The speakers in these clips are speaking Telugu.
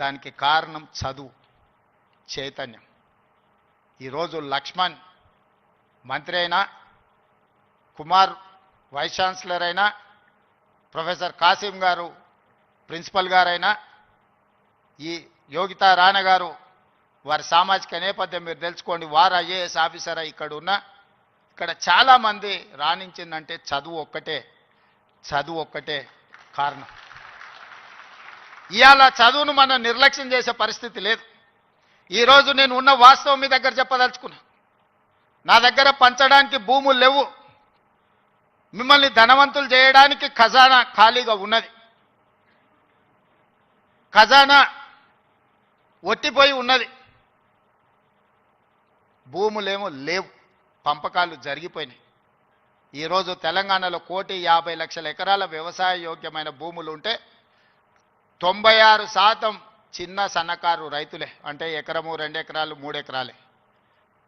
దానికి కారణం చదువు చైతన్యం. ఈరోజు లక్ష్మణ్ మంత్రి అయినా కుమార్ వైస్ ఛాన్సలర్ అయినా ప్రొఫెసర్ కాసిం గారు ప్రిన్సిపల్ గారైనా ఈ యోగితా రాణ గారు వారి సామాజిక నేపథ్యం మీరు తెలుసుకోండి. వారు ఐఏఎస్ ఆఫీసర్ ఇక్కడ ఉన్న ఇక్కడ చాలామంది రాణించిందంటే చదువు ఒక్కటే చదువు ఒక్కటే కారణం. ఇవాళ చదువును మనం నిర్లక్ష్యం చేసే పరిస్థితి లేదు. ఈరోజు నేను ఉన్న వాస్తవం మీ దగ్గర చెప్పదలుచుకున్నా. నా దగ్గర పంచడానికి భూములు లేవు. మిమ్మల్ని ధనవంతులు చేయడానికి ఖజానా ఖాళీగా ఉన్నది. ఖజానా ఒట్టిపోయి ఉన్నది. భూములేమో లేవు. పంపకాలు జరిగిపోయినాయి. ఈరోజు తెలంగాణలో కోటి యాభై లక్షల ఎకరాల వ్యవసాయ యోగ్యమైన భూములు ఉంటే తొంభై ఆరు శాతం చిన్న సన్నకారు రైతులే. అంటే ఎకరము రెండు ఎకరాలు మూడు ఎకరాలే.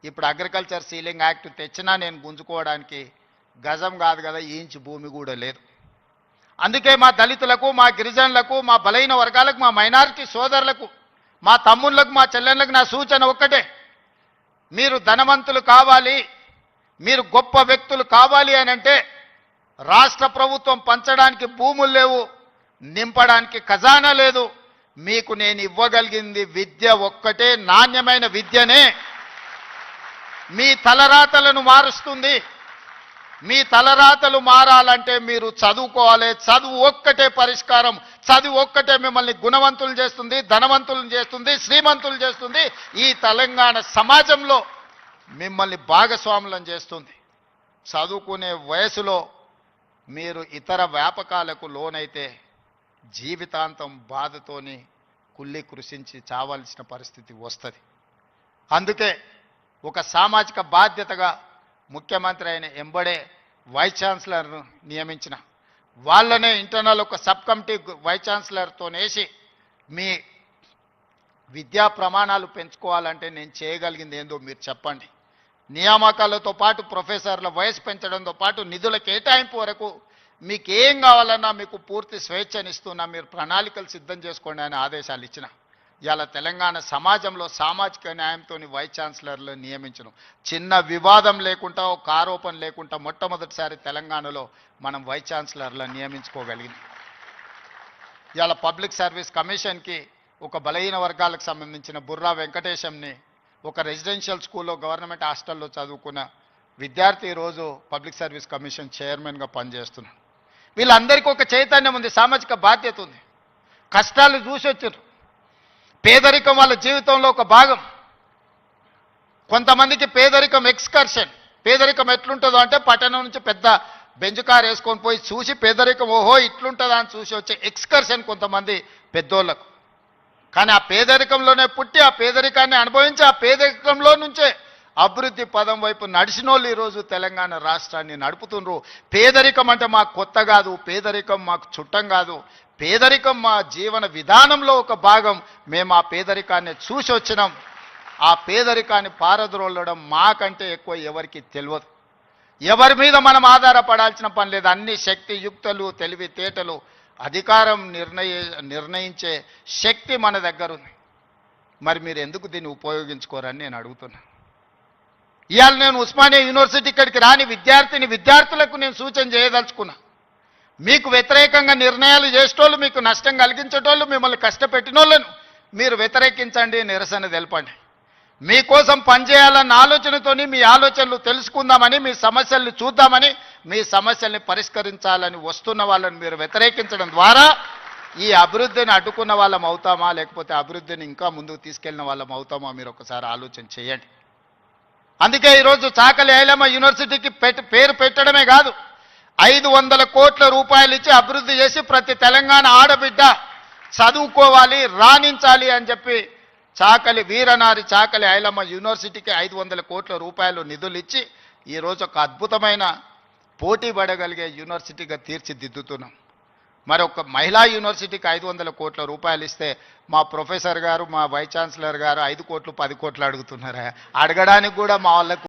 ఇప్పుడు అగ్రికల్చర్ సీలింగ్ యాక్ట్ తెచ్చినా నేను గుంజుకోవడానికి గజం కాదు కదా ఈ ఇంచు భూమి కూడా లేదు. అందుకే మా దళితులకు మా గిరిజనులకు మా బలైన వర్గాలకు మా మైనారిటీ సోదరులకు మా తమ్ముళ్ళకు మా చెల్లెళ్ళకు నా సూచన ఒక్కటే. మీరు ధనవంతులు కావాలి మీరు గొప్ప వ్యక్తులు కావాలి అని అంటే రాష్ట్ర ప్రభుత్వం పంచడానికి భూములు లేవు నింపడానికి ఖజానా లేదు. మీకు నేను ఇవ్వగలిగింది విద్య ఒక్కటే నాణ్యమైన విద్యనే. మీ తలరాతలను మారుస్తుంది. మీ తలరాతలు మారాలంటే మీరు చదువుకోవాలి. చదువు ఒక్కటే పరిష్కారం. చదువు ఒక్కటే మిమ్మల్ని గుణవంతులు చేస్తుంది ధనవంతులను చేస్తుంది శ్రీమంతులు చేస్తుంది. ఈ తెలంగాణ సమాజంలో మిమ్మల్ని భాగస్వాములను చేస్తుంది. చదువుకునే వయసులో మీరు ఇతర వ్యాపకాలకు లోనైతే జీవితాంతం బాధతోని కుళ్ళి కృషించి చావాల్సిన పరిస్థితి వస్తుంది. అందుకే ఒక సామాజిక బాధ్యతగా ముఖ్యమంత్రి అయిన ఎంబడే వైస్ ఛాన్సలర్ను నియమించిన. వాళ్ళనే ఇంటర్నల్ ఒక సబ్ కమిటీ వైస్ ఛాన్సలర్తో వేసి మీ విద్యా ప్రమాణాలు పెంచుకోవాలంటే నేను చేయగలిగింది ఏందో మీరు చెప్పండి. నియామకాలతో పాటు ప్రొఫెసర్ల వయసు పెంచడంతో పాటు నిధుల కేటాయింపు వరకు మీకు ఏం కావాలన్నా మీకు పూర్తి స్వేచ్ఛనిస్తున్నా మీరు ప్రణాళికలు సిద్ధం చేసుకోండి అని ఆదేశాలు ఇచ్చిన. ఇవాళ తెలంగాణ సమాజంలో సామాజిక న్యాయంతో వైస్ ఛాన్సలర్లు నియమించడం చిన్న వివాదం లేకుండా ఒక ఆరోపణ లేకుండా మొట్టమొదటిసారి తెలంగాణలో మనం వైస్ ఛాన్సలర్లను నియమించుకోగలిగింది ఇవాళ పబ్లిక్ సర్వీస్ కమిషన్కి ఒక బలహీన వర్గాలకు సంబంధించిన బుర్రా వెంకటేశంని ఒక రెసిడెన్షియల్ స్కూల్లో గవర్నమెంట్ హాస్టల్లో చదువుకున్న విద్యార్థి ఈరోజు పబ్లిక్ సర్వీస్ కమిషన్ చైర్మన్గా పనిచేస్తున్నాడు. వీళ్ళందరికీ ఒక చైతన్యం ఉంది సామాజిక బాధ్యత ఉంది. కష్టాలు చూసి వచ్చారు పేదరికం వాళ్ళ జీవితంలో ఒక భాగం. కొంతమందికి పేదరికం ఎక్స్కర్షన్. పేదరికం ఎట్లుంటుందో అంటే పట్టణం నుంచి పెద్ద బెంచ్ కార్ వేసుకొని పోయి చూసి పేదరికం ఓహో ఇట్లుంటుందా అని చూసి వచ్చే ఎక్స్కర్షన్ కొంతమంది పెద్దోళ్ళకు. కానీ ఆ పేదరికంలోనే పుట్టి ఆ పేదరికాన్ని అనుభవించి ఆ పేదరికంలో నుంచే అభివృద్ధి పదం వైపు నడిచిన వాళ్ళు ఈరోజు తెలంగాణ రాష్ట్రాన్ని నడుపుతుండ్రు. పేదరికం అంటే మాకు కొత్త కాదు పేదరికం మాకు చుట్టం కాదు. పేదరికం మా జీవన విధానంలో ఒక భాగం. మేము ఆ పేదరికాన్ని చూసి వచ్చినాం. ఆ పేదరికాన్ని పారద్రోలడం మాకంటే ఎక్కువ ఎవరికి తెలియదు. ఎవరి మీద మనం ఆధారపడాల్సిన పని లేదు. అన్ని శక్తియుక్తలు తెలివితేటలు అధికారం నిర్ణయ నిర్ణయించే శక్తి మన దగ్గర ఉంది. మరి మీరు ఎందుకు దీన్ని ఉపయోగించుకోరని నేను అడుగుతున్నా. ఇవాళ నేను ఉస్మానియా యూనివర్సిటీ ఇక్కడికి రాని విద్యార్థిని విద్యార్థులకు నేను సూచన చేయదలుచుకున్నా. మీకు వ్యతిరేకంగా నిర్ణయాలు చేసేటోళ్ళు మీకు నష్టం కలిగించేటోళ్ళు మిమ్మల్ని కష్టపెట్టినోళ్ళను మీరు వ్యతిరేకించండి నిరసన తెలపండి. మీకోసం పనిచేయాలన్న ఆలోచనతోని మీ ఆలోచనలు తెలుసుకుందామని మీ సమస్యల్ని చూద్దామని మీ సమస్యల్ని పరిష్కరించాలని వస్తున్న వాళ్ళని మీరు వ్యతిరేకించడం ద్వారా ఈ అభివృద్ధిని అడ్డుకున్న వాళ్ళం అవుతామా లేకపోతే అభివృద్ధిని ఇంకా ముందుకు తీసుకెళ్ళిన వాళ్ళం అవుతామా మీరు ఒకసారి ఆలోచన చేయండి. అందుకే ఈరోజు చాకలి ఐలమ్మ యూనివర్సిటీకి పేరు పెట్టడమే కాదు. ఐదు వందల కోట్ల రూపాయలు ఇచ్చి అభివృద్ధి చేసి ప్రతి తెలంగాణ ఆడబిడ్డ చదువుకోవాలి రాణించాలి అని చెప్పి చాకలి వీరనారి చాకలి ఐలమ్మ యూనివర్సిటీకి ఐదు వందల కోట్ల రూపాయలు నిధులు ఇచ్చి ఈరోజు ఒక అద్భుతమైన పోటీ పడగలిగే యూనివర్సిటీగా తీర్చిదిద్దుతున్నాం. మరి ఒక మహిళా యూనివర్సిటీకి ఐదు వందల కోట్ల రూపాయలు ఇస్తే మా ప్రొఫెసర్ గారు మా వైస్ ఛాన్సలర్ గారు ఐదు కోట్లు పది కోట్లు అడుగుతున్నారా? అడగడానికి కూడా మా వాళ్ళకు